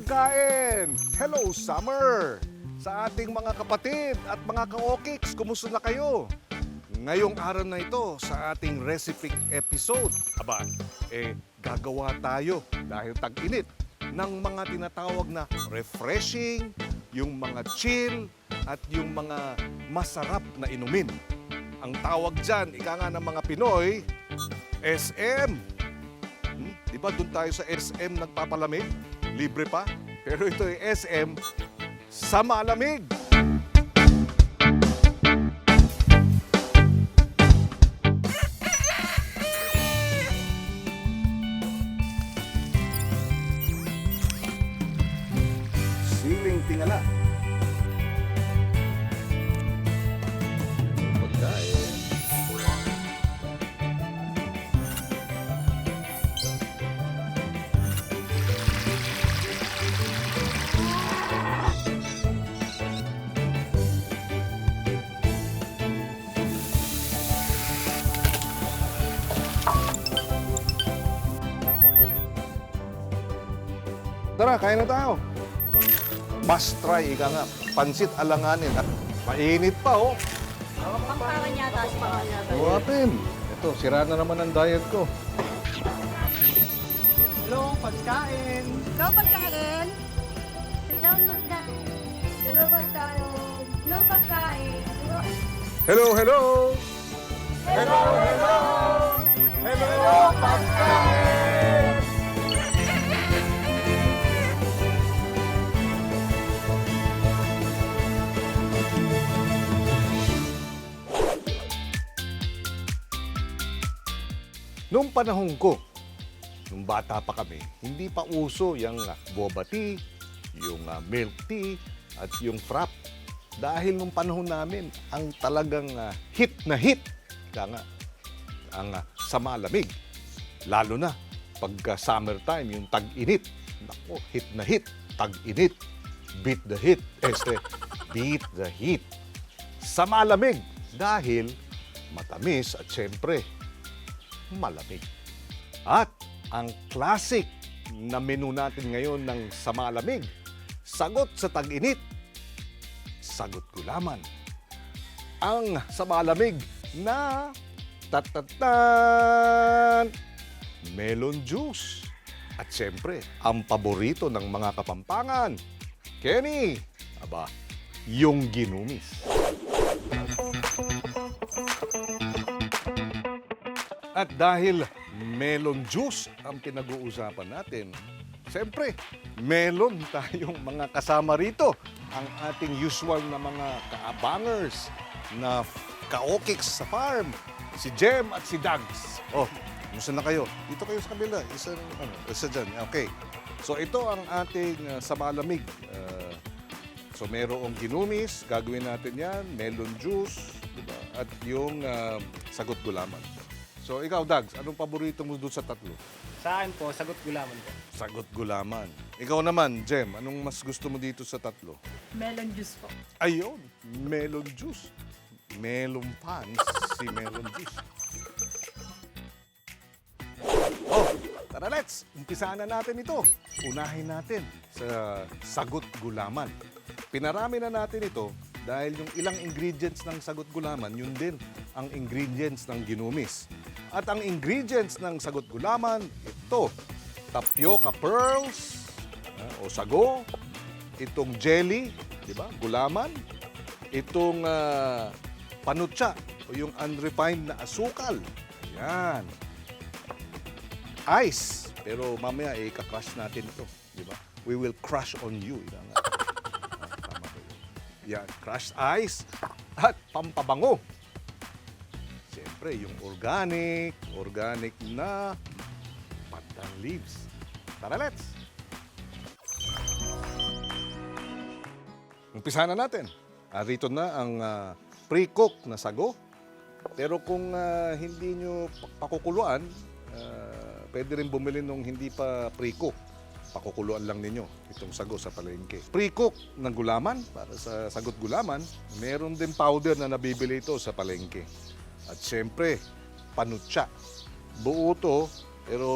pagkain! Hello, Summer! Sa ating mga kapatid at mga ka-okiks, kumusta na kayo? Ngayong araw na ito sa ating recipe episode, aba, eh, gagawa tayo dahil tag-init ng mga tinatawag na refreshing, yung mga chill, at yung mga masarap na inumin. Ang tawag dyan, ika nga ng mga Pinoy, SM. Hmm? Di doon tayo sa SM nagpapalamig? Libre pa? Pero ito ay SM sa malamig. Siling tingala. Tara, kain na tayo. Must try, ika nga. Pansit alanganin at mainit pa, oh. Pangpangan yata si Pangan. Buhatin. Ito, sira na naman ang diet ko. Hello, pagkain. Ikaw pagkain? Down pagkain. Hello pagkain. Hello pagkain. Hello, hello! Noong panahon ko, nung bata pa kami, hindi pa uso yung ah, boba tea, yung ah, milk tea, at yung frap. Dahil nung panahon namin, ang talagang ah, hit na hit, ika nga, ang ah, sa malamig. Lalo na pagka summertime, yung tag-init. Nako, hit na hit, tag-init. Beat the heat. Este, beat the heat. Sa malamig. Dahil matamis at syempre, malamig. At ang classic na menu natin ngayon ng sa malamig, sagot sa tag-init, sagot gulaman. Ang sa malamig na tatatan melon juice. At siyempre, ang paborito ng mga kapampangan, Kenny, aba, yung ginumis. At dahil melon juice ang pinag-uusapan natin, siyempre, melon tayong mga kasama rito. Ang ating usual na mga kaabangers na ka-okiks sa farm, si Jem at si Dags. Oh, gusto na kayo? Dito kayo sa kabila. Isa, ano, isa dyan. Okay. So ito ang ating uh, sa malamig. Uh, so merong ginumis, gagawin natin yan, melon juice, diba? at yung uh, sagot gulaman. So ikaw, Dags, anong paborito mo doon sa tatlo? Sa akin po, sagot gulaman po. Sagot gulaman. Ikaw naman, Jem, anong mas gusto mo dito sa tatlo? Melon juice po. Ayun, melon juice. Melon pans si melon juice. Oh, tara let's. Umpisahan na natin ito. Unahin natin sa sagot gulaman. Pinarami na natin ito dahil yung ilang ingredients ng sagot gulaman, yun din ang ingredients ng ginumis. At ang ingredients ng sagot gulaman, ito, tapioca pearls ah, o sago, itong jelly, di ba? Gulaman, itong ah, panutsa o yung unrefined na asukal. Ayan. Ice. Pero mamaya eh, crush natin ito, di ba? We will crush on you. Ika nga. Yan, crushed ice at pampabango. Siyempre, yung organic, organic na pandan leaves. Tara, let's! Umpisa na natin. Ah, rito na ang ah, pre-cook na sago. Pero kung ah, hindi nyo pa- pakukuluan, ah, pwede rin bumili nung hindi pa pre-cook. Pakukuluan lang ninyo itong sago sa palengke. Pre-cook ng gulaman, para sa sagot gulaman, meron din powder na nabibili ito sa palengke. At siyempre, panutsa. Buo to, pero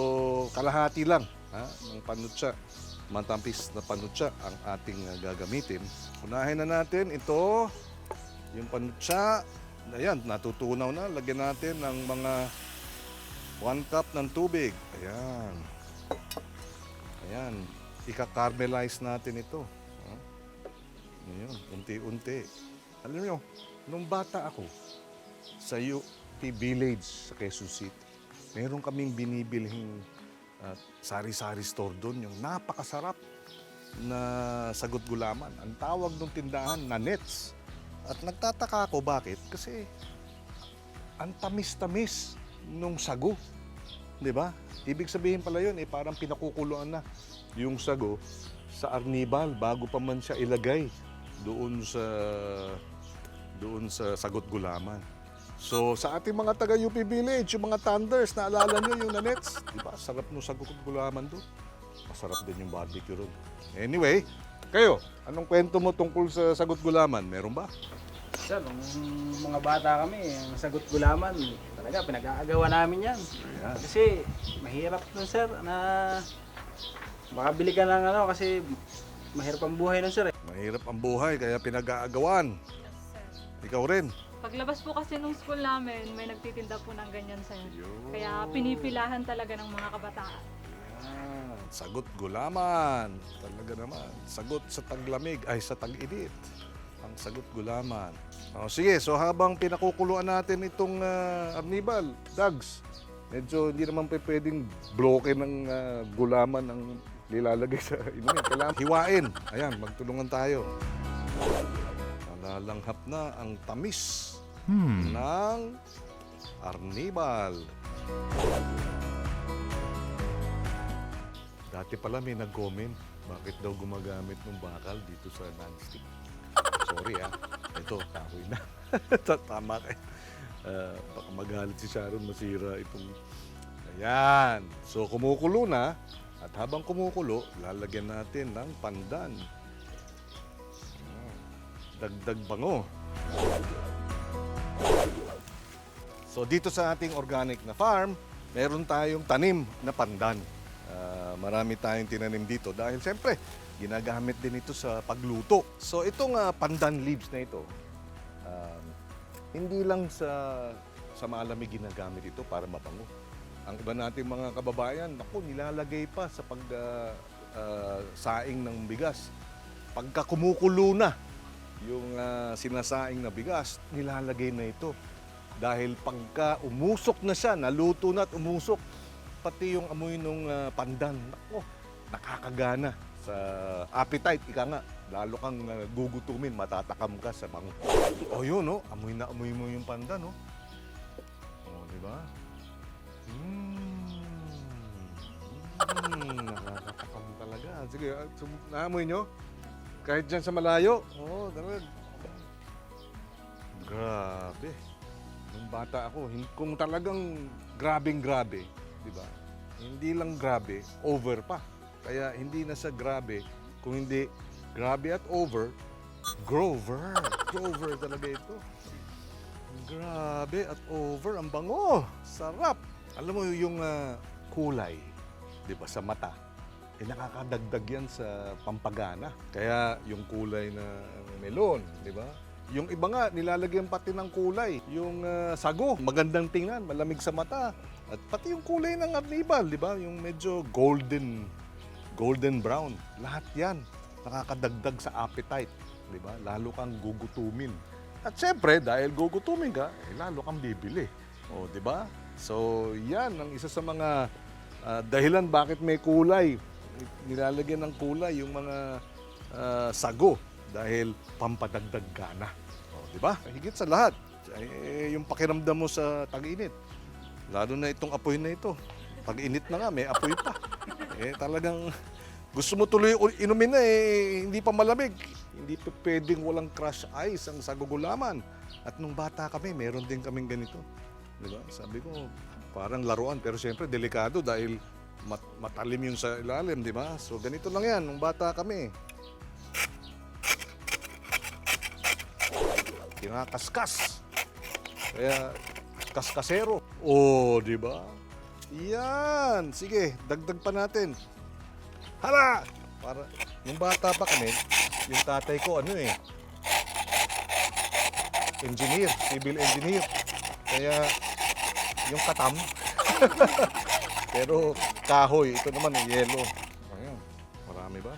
kalahati lang ha, ng panutsa. matampis na panutsa ang ating uh, gagamitin. Unahin na natin ito, yung panutsa. Ayan, natutunaw na. Lagyan natin ng mga 1 cup ng tubig. Ayan. Ayan. Ika-caramelize natin ito. Oh. Ayan, unti-unti. Alam nyo, nung bata ako, sa UP Village sa Quezon City, meron kaming binibilhing uh, sari-sari store doon, yung napakasarap na sagot gulaman. Ang tawag ng tindahan na nets. At nagtataka ako bakit? Kasi ang tamis-tamis nung sago. 'Di ba? Ibig sabihin pala yun, eh, parang pinakukuluan na yung sago sa arnibal bago pa man siya ilagay doon sa doon sa sagot gulaman. So sa ating mga taga UP Village, yung mga Thunders, naalala nyo yung nanets? Di ba? Sarap nung sagot gulaman doon. Masarap din yung barbecue ron. Anyway, kayo, anong kwento mo tungkol sa sagot gulaman? Meron ba? Sir, nung mga bata kami, ang sagot gulaman, talaga pinag-aagawa namin yan. Ayan. Kasi mahirap nun sir na makabili ka ng ano kasi mahirap ang buhay nun sir eh. Mahirap ang buhay, kaya pinag-aagawan. Ikaw rin. Paglabas po kasi nung school namin, may nagtitinda po ng ganyan sa'yo. Kaya pinipilahan talaga ng mga kabataan. Ayan, sagot gulaman. Talaga naman. Sagot sa taglamig, ay sa tag-init. Ang sagot gulaman. O, sige, so habang pinakukuluan natin itong ah, arnibal, dags, medyo hindi naman pa pwedeng bloke ng ah, gulaman ang nilalagay sa inumin. Kailangan hiwain. Ayan, magtulungan tayo. Nalalanghap na ang tamis ng arnibal. Dati pala may nag-comment, bakit daw gumagamit ng bakal dito sa nonstick? Sorry ah, ito, kahoy na. Tama kayo. Ah, baka magalit si Sharon, masira itong... Ayan. So kumukulo na, at habang kumukulo, lalagyan natin ng pandan. Ayan. Dagdag bango. So dito sa ating organic na farm, meron tayong tanim na pandan. Ah, marami tayong tinanim dito dahil siyempre ginagamit din ito sa pagluto. So itong ah, pandan leaves na ito, um, hindi lang sa sa malamig ginagamit ito para mabango. Ang iba nating mga kababayan, naku, nilalagay pa sa pag ah, ah, saing ng bigas. Pagka kumukulo na yung ah, sinasaing na bigas, nilalagay na ito. Dahil pagka umusok na siya, naluto na at umusok, pati yung amoy ng pandan, nako, nakakagana sa appetite, ika nga. Lalo kang ah, gugutumin, matatakam ka sa bango. O yun, no? amoy na amoy mo yung pandan, no? O, di ba? Mm. Nakakatakam talaga. Sige, ah, sum- naamoy nyo? Kahit dyan sa malayo? Oo, oh, talaga. Grabe. Nung bata ako, kung talagang grabing grabe, di ba? Hindi lang grabe, over pa. Kaya hindi na sa grabe, kung hindi grabe at over, grover. Grover talaga ito. Grabe at over, ang bango. Sarap. Alam mo yung ah, kulay, di ba, sa mata, eh nakakadagdag yan sa pampagana. Kaya yung kulay na melon, di ba? Yung iba nga, nilalagyan pati ng kulay. Yung ah, sago, magandang tingnan, malamig sa mata. At pati yung kulay ng arnibal, di ba? Yung medyo golden, golden brown. Lahat yan, nakakadagdag sa appetite. Di ba? Lalo kang gugutumin. At syempre, dahil gugutumin ka, eh, lalo kang bibili. O, di ba? So, yan ang isa sa mga ah, dahilan bakit may kulay. Nilalagyan ng kulay yung mga ah, sago dahil pampadagdag gana. O, di ba? Higit sa lahat, eh, yung pakiramdam mo sa tag-init. Lalo na itong apoy na ito. Pag init na nga, may apoy pa. Eh, talagang gusto mo tuloy ul- inumin na eh, hindi pa malamig. Hindi pa pwedeng walang crush ice ang sagugulaman. At nung bata kami, meron din kaming ganito. Di ba? Sabi ko, parang laruan. Pero siyempre, delikado dahil mat- matalim yung sa ilalim, di ba? So, ganito lang yan, nung bata kami. Kinakaskas. Kaya, kaskasero. Oh, di ba? Yan. Sige, dagdag pa natin. Hala! Para, nung bata pa kami, yung tatay ko, ano eh, engineer, civil engineer. Kaya, yung katam, pero kahoy, ito naman, yelo. Ayan, marami ba?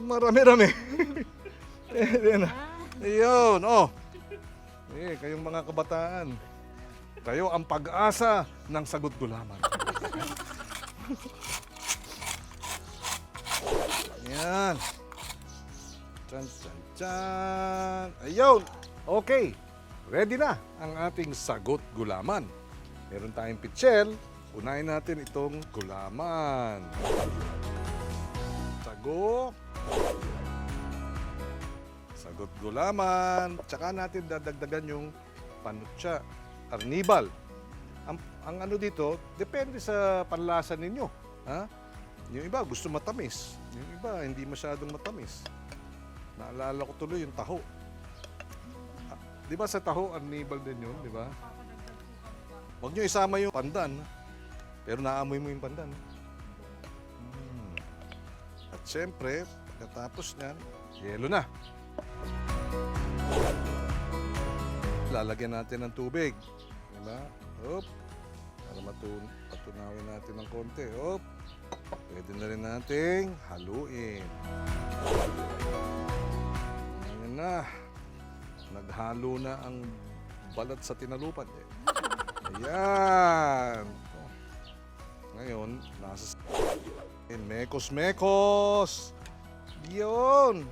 Marami-rami. Ayan. Oh. Eh, kayong mga kabataan. Kayo ang pag-asa ng sagot gulaman. Yan. Chan, chan, chan. Ayun. Okay. Ready na ang ating sagot gulaman. Meron tayong pitchel. Unahin natin itong gulaman. Sago. Sagot gulaman. Tsaka natin dadagdagan yung panutsa. Arnibal. Ang, ang ano dito, depende sa panlasa ninyo. Ha? Yung iba gusto matamis. Yung iba hindi masyadong matamis. Naalala ko tuloy yung taho. Ah, Di ba sa taho, arnibal din yun, di ba? Huwag nyo isama yung pandan. Pero naamoy mo yung pandan. Hmm. At syempre, pagkatapos niyan, yelo na. Lalagyan natin ng tubig. Diba? Hop. Para matun patunawin natin ng konti. Hop. Pwede na rin nating haluin. Ayan na. Naghalo na ang balat sa tinalupad. Eh. Ayan. Ngayon, nasa... Mekos mekos. Yun.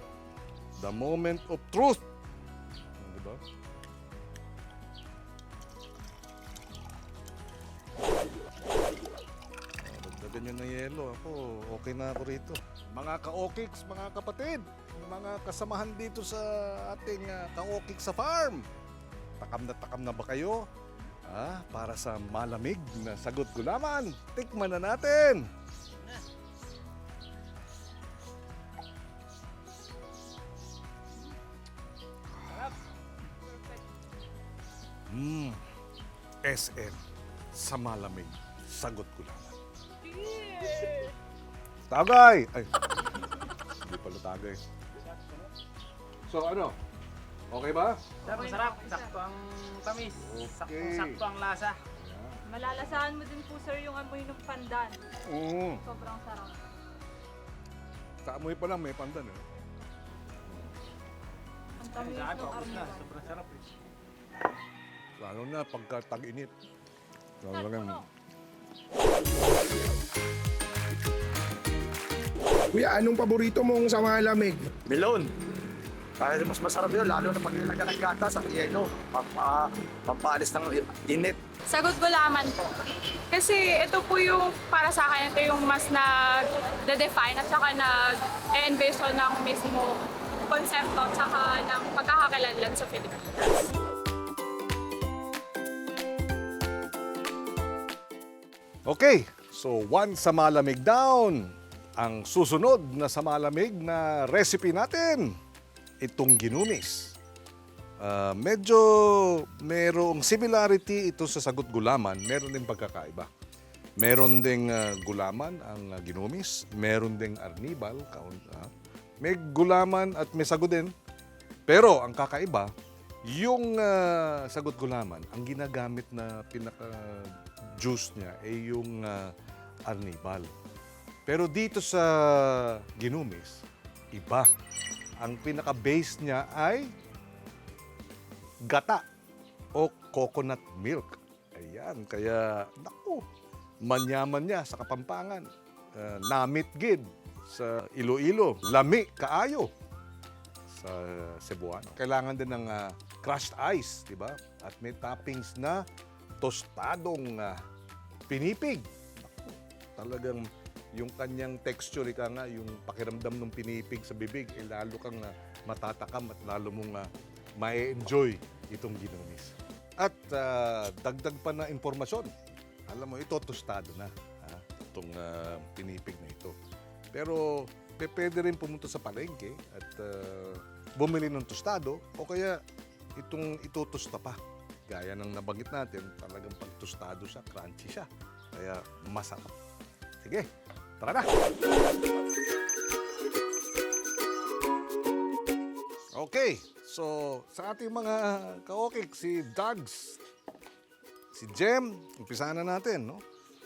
The moment of truth. Ako, okay na ako rito. Mga ka-okiks, mga kapatid, mga kasamahan dito sa ating uh, ka-okik sa farm. Takam na takam na ba kayo? Ah, para sa malamig na sagot gulaman. Tikman na natin. Mm. SM sa malamig. Sagot gulaman. Tagay! Ay, hindi pala tagay. So ano? Okay ba? Sir, masarap. Sakto ang tamis. Sakto, Okay. sakto ang lasa. Malalasahan mo din po sir yung amoy ng pandan. Mm. Sobrang sarap. Sa amoy pa lang may pandan eh. Ang tamis Sa akin, ng paubos na. Sobrang sarap eh. Lalo na pagka tag-init. Lalo lang. Kuya, anong paborito mong sa malamig? Melon. Kaya mas masarap yun, lalo na pag nilagyan ng gatas at yelo. Pampa, pampaalis ng init. Sagot gulaman po. Kasi ito po yung, para sa akin, ito yung mas nag-define at saka nag-envision ng mismo konsepto at saka ng pagkakakilanlan sa Pilipinas. Okay, so one sa malamig down. Ang susunod na sa malamig na recipe natin, itong ginumis. Ah, medyo merong similarity ito sa sagot gulaman, meron din pagkakaiba. Meron ding ah, gulaman ang ah, ginumis, meron ding arnibal, kaun- ah. may gulaman at may sago din. Pero ang kakaiba, yung ah, sagot gulaman, ang ginagamit na pinaka juice niya ay yung ah, arnibal. Pero dito sa ginumis, iba. Ang pinaka-base niya ay gata o coconut milk. Ayan, kaya naku, manyaman niya sa Kapampangan. Uh, namit gid sa Iloilo, lami kaayo sa Cebuano. Kailangan din ng ah, crushed ice, di ba? At may toppings na tostadong ah, pinipig. Naku, talagang yung kanyang texture, ika nga, yung pakiramdam ng pinipig sa bibig, eh, lalo kang ah, matatakam at lalo mong uh, ma-enjoy itong ginumis. At ah, dagdag pa na impormasyon. Alam mo, ito tostado na. Ha? Itong ah, pinipig na ito. Pero pe- pwede rin pumunta sa palengke at ah, bumili ng tostado o kaya itong itutusta pa. Gaya ng nabanggit natin, talagang pag tostado siya, crunchy siya. Kaya masarap. Sige, Tara! Okay, so sa ating mga kaokik, si Dogs, si Jem, umpisa na natin. No?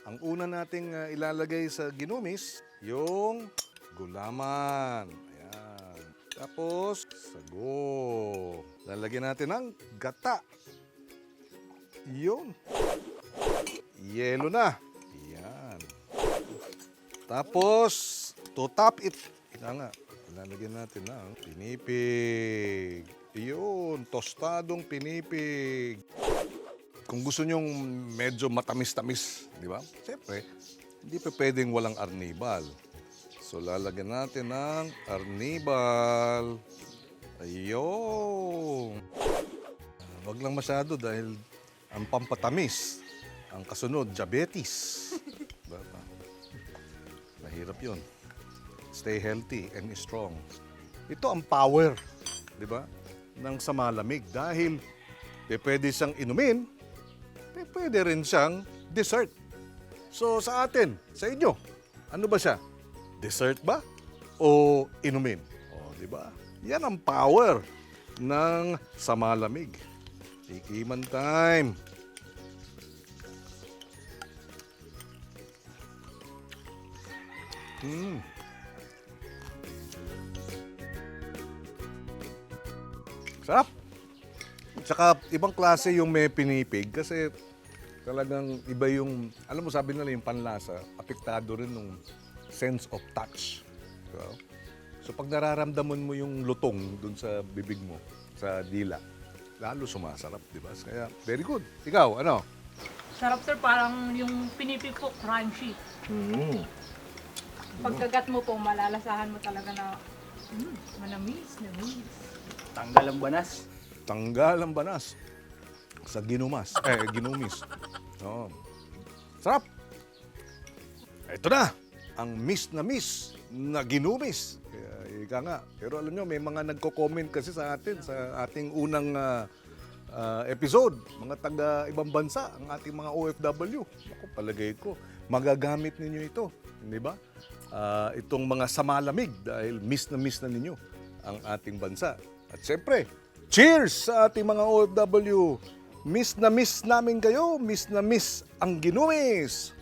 Ang una nating uh, ilalagay sa ginumis, yung gulaman. Ayan. Tapos, sago. Lalagyan natin ng gata. Yun. Yelo na. Tapos, to top it, ina nga, lalagyan natin ng pinipig. Yun, tostadong pinipig. Kung gusto nyong medyo matamis-tamis, di ba? Siyempre, hindi pa pwedeng walang arnibal. So, lalagyan natin ng arnibal. Ayun. Wag lang masyado dahil ang pampatamis, ang kasunod, diabetes. Mahirap yun. Stay healthy and strong. Ito ang power, di ba, ng sa malamig. Dahil eh, pwede siyang inumin, eh, pwede rin siyang dessert. So sa atin, sa inyo, ano ba siya? Dessert ba? O inumin? O, di ba? Yan ang power ng sa malamig. Time. Mm. Sarap. Tsaka ibang klase yung may pinipig kasi talagang iba yung, alam mo sabi nila yung panlasa, apektado rin ng sense of touch. Diba? So pag nararamdaman mo yung lutong dun sa bibig mo, sa dila, lalo sumasarap, di ba? Kaya very good. Ikaw, ano? Sarap sir, parang yung pinipig po, crunchy. Pagkagat mo po, malalasahan mo talaga na mm, manamis, namis. Tanggal ang banas. Tanggal ang banas sa ginumas. Eh, ginumis. Oo. Sarap! Ito na! Ang miss na miss na ginumis. Kaya, ika nga. Pero alam nyo, may mga nagko-comment kasi sa atin, sa ating unang ah, ah, episode. Mga taga ibang bansa, ang ating mga OFW. Ako, palagay ko, magagamit ninyo ito. Hindi ba? Ah, itong mga samalamig dahil miss na miss na ninyo ang ating bansa. At siyempre, cheers sa ating mga OFW! Miss na miss namin kayo, miss na miss ang ginumis!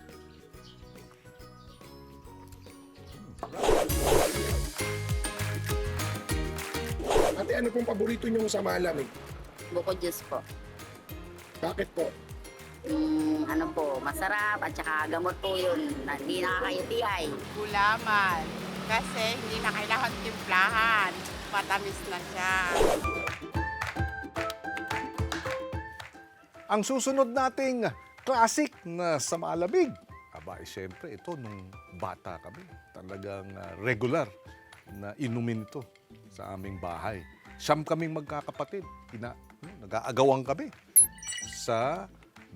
Ate, ano pong paborito niyong sa malamig? Buko juice po. Bakit po? Mm, ano po, masarap at saka gamot po yun. na Hindi nakaka-UTI. gulaman kasi hindi na kailangan timplahan. Matamis na siya. Ang susunod nating classic na sa malamig. Aba, eh, siyempre, ito nung bata kami. Talagang ah, regular na inumin ito sa aming bahay. Siyam kaming magkakapatid. Ina, ano, nag-aagawan kami sa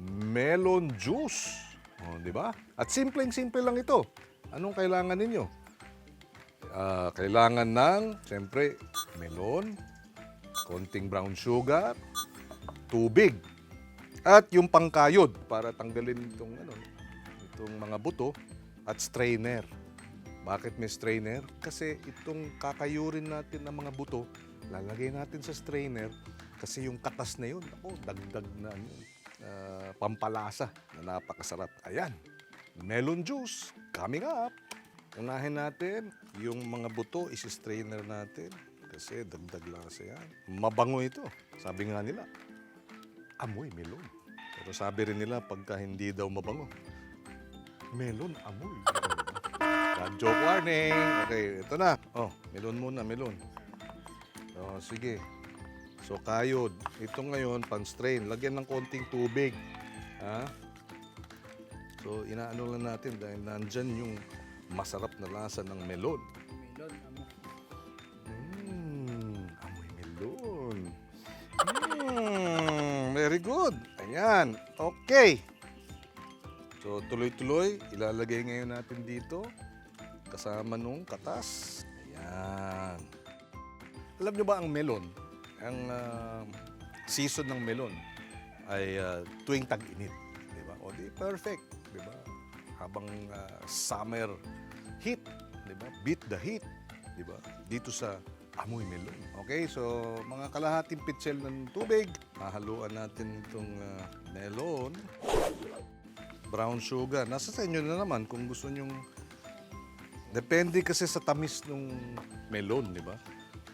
melon juice. O, di ba? At simpleng-simple lang ito. Anong kailangan ninyo? Ah, kailangan ng, siyempre, melon, konting brown sugar, tubig, at yung pangkayod para tanggalin itong ano, itong mga buto at strainer. Bakit may strainer? Kasi itong kakayurin natin ng mga buto, lalagay natin sa strainer kasi yung katas na yun, ako, dagdag na ano, yun, ah, pampalasa na napakasarap. Ayan, melon juice coming up. Unahin natin yung mga buto, isi-strainer natin kasi dagdag lasa yan. Mabango ito. Sabi nga nila, amoy melon. Pero sabi rin nila pagka hindi daw mabango, melon amoy. Bad joke warning. Okay, ito na. Oh, melon muna, melon. Oh, sige. So, kayod. Ito ngayon, pan-strain. Lagyan ng konting tubig. Ha? So, inaano lang natin dahil nandyan yung masarap na lasa ng melon. Melon, amo. Mmm, amoy melon. Mmm, very good. Ayan, okay. So, tuloy-tuloy, ilalagay ngayon natin dito kasama nung katas. Ayan. Alam nyo ba ang melon? Ang ah, season ng melon ay ah, tuwing tag-init. Di ba? O di perfect. Di ba? Habang ah, summer heat. Di ba? Beat the heat. Di ba? Dito sa amoy melon. Okay, so mga kalahating pitsel ng tubig, hahaluan natin itong ah, melon. Brown sugar. Nasa sa inyo na naman kung gusto nyong... Depende kasi sa tamis ng melon, di ba?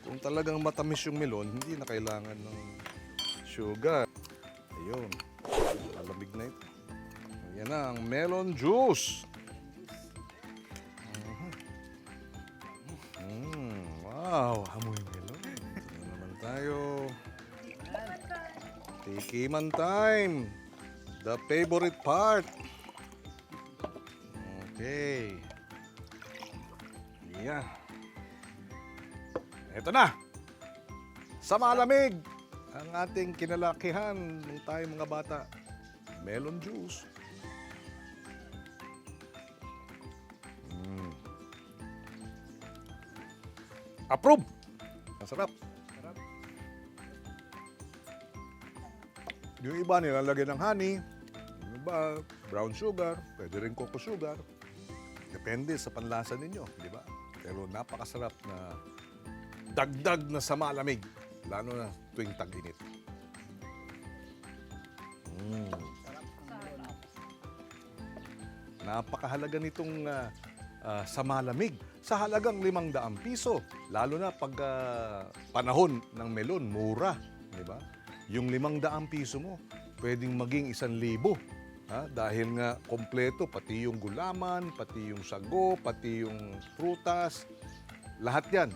Kung talagang matamis yung melon, hindi na kailangan ng sugar. Ayun. Malamig na ito. Yan na ang melon juice. Mm, wow, amoy melon. Na naman tayo. Tikiman time. The favorite part. Okay. Yeah. Ito na. Sa malamig. Ang ating kinalakihan nung tayo mga bata. Melon juice. Mm. Approve! Masarap. Yung iba nilalagyan ng honey, yung iba brown sugar, pwede rin cocoa sugar. Depende sa panlasa ninyo, di ba? Pero napakasarap na dagdag na sa malamig, lalo na tuwing tag-init. Mm. Napakahalaga nitong ah, ah, sa malamig sa halagang limang daang piso. Lalo na pag ah, panahon ng melon, mura. Di ba? Yung limang daang piso mo, pwedeng maging isang libo. Ha? Dahil nga kompleto, pati yung gulaman, pati yung sago, pati yung prutas, lahat yan.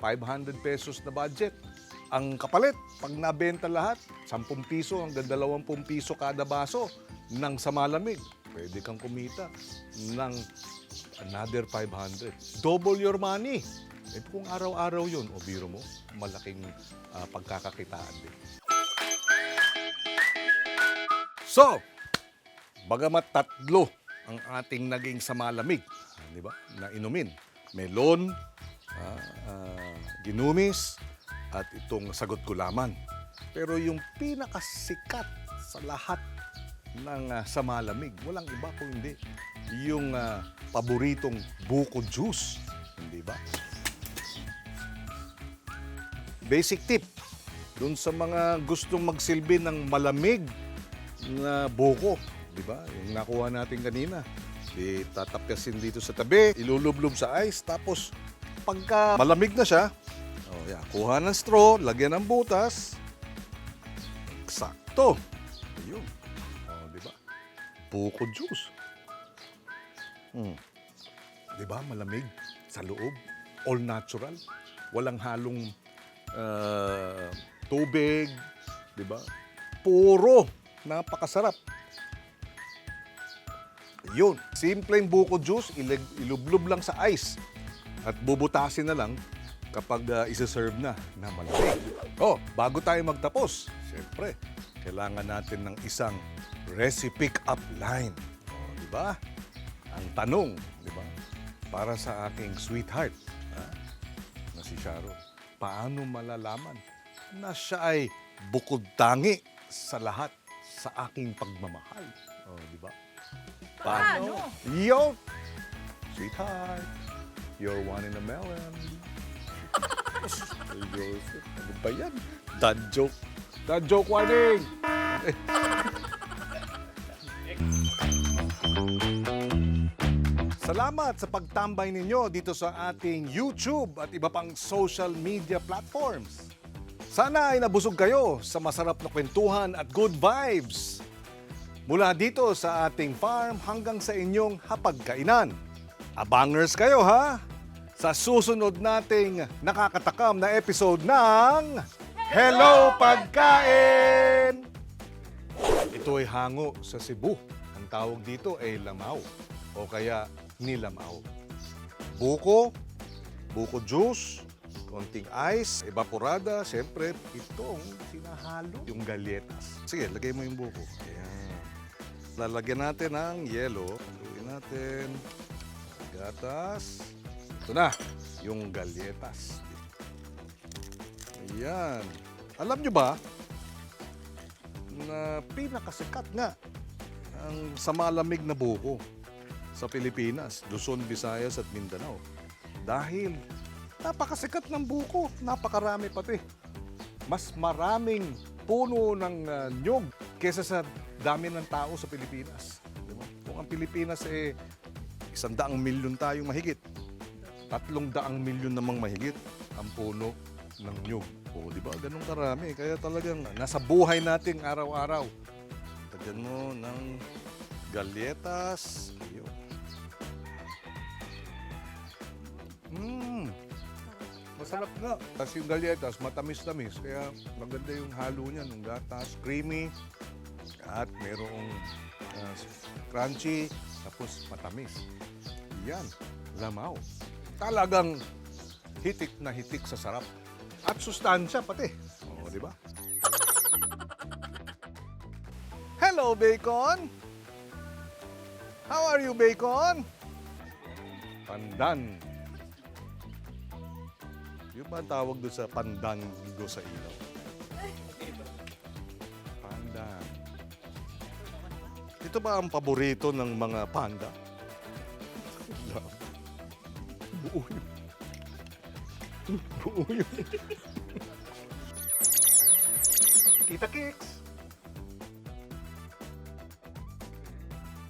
500 pesos na budget. Ang kapalit, pag nabenta lahat, 10 piso hanggang 20 piso kada baso ng sa malamig. Pwede kang kumita ng another 500. Double your money. Eh kung araw-araw yun, o biro mo, malaking ah, pagkakakitaan din. So, bagamat tatlo ang ating naging sa malamig, ah, di ba, na inumin. Melon, ah, ah, ginumis, at itong sagot gulaman. Pero yung pinakasikat sa lahat ng ah, sa malamig, walang iba kung hindi yung ah, paboritong buko juice. Hindi ba? Basic tip, dun sa mga gustong magsilbi ng malamig na buko, di ba? Yung nakuha natin kanina. Di tatapyasin dito sa tabi, ilulublob sa ice, tapos pagka malamig na siya, oh, yeah, kuha ng straw, lagyan ng butas, Sakto. Ayun. Oh, di ba? Buko juice. Hmm. Di ba? Malamig sa loob. All natural. Walang halong ah, tubig. Di ba? Puro. Napakasarap. Yun. Simpleng buko juice, ilublob lang sa ice. At bubutasin na lang kapag uh, isa-serve na na malamig. Oh, bago tayo magtapos, siyempre, kailangan natin ng isang recipe up line. Oh, di ba? Ang tanong, di ba? Para sa aking sweetheart, ha? na si Sharon, paano malalaman na siya ay bukod tangi sa lahat sa aking pagmamahal? Oh, di ba? Paano? Yo! Sweetheart, you're one in a melon. Joseph, ano ba yan? Dad joke. Dad joke warning! Salamat sa pagtambay ninyo dito sa ating YouTube at iba pang social media platforms. Sana ay nabusog kayo sa masarap na kwentuhan at good vibes. Mula dito sa ating farm hanggang sa inyong hapagkainan. Abangers kayo ha! Sa susunod nating nakakatakam na episode ng Hello Pagkain! Ito ay hango sa Cebu. Ang tawag dito ay lamaw o kaya nilamaw. Buko, buko juice, konting ice, evaporada, siyempre itong sinahalo, yung galletas. Sige, lagay mo yung buko. Ayan. Lalagyan natin ng yelo. Haluin natin. Gatas. Ito na, yung galletas. Ayan. Alam nyo ba na pinakasikat nga ang sa malamig na buko sa Pilipinas, Luzon, Visayas at Mindanao. Dahil napakasikat ng buko. napakarami pati. Mas maraming puno ng ah, nyug kesa sa dami ng tao sa Pilipinas. Di ba? Kung ang Pilipinas eh isang daang milyon tayong mahigit. Tatlong daang milyon namang mahigit ang puno ng nyug. O, di ba? Ganun karami. Kaya talagang nasa buhay nating araw-araw. Tagyan mo ng galletas. Ayun. Mmm. Masarap nga. Kasi yung galletas, matamis-tamis. Kaya maganda yung halo niya ng gatas, creamy. At merong ah, crunchy, tapos matamis. Yan, lamaw. Talagang hitik na hitik sa sarap. At sustansya pati. Oo, di ba? Hello, Bacon! How are you, Bacon? Pandan. Yung ba tawag doon sa pandango sa ilaw? Pandan. Ito ba ang paborito ng mga panda? Buo yun. Buo yun. Kita Kicks!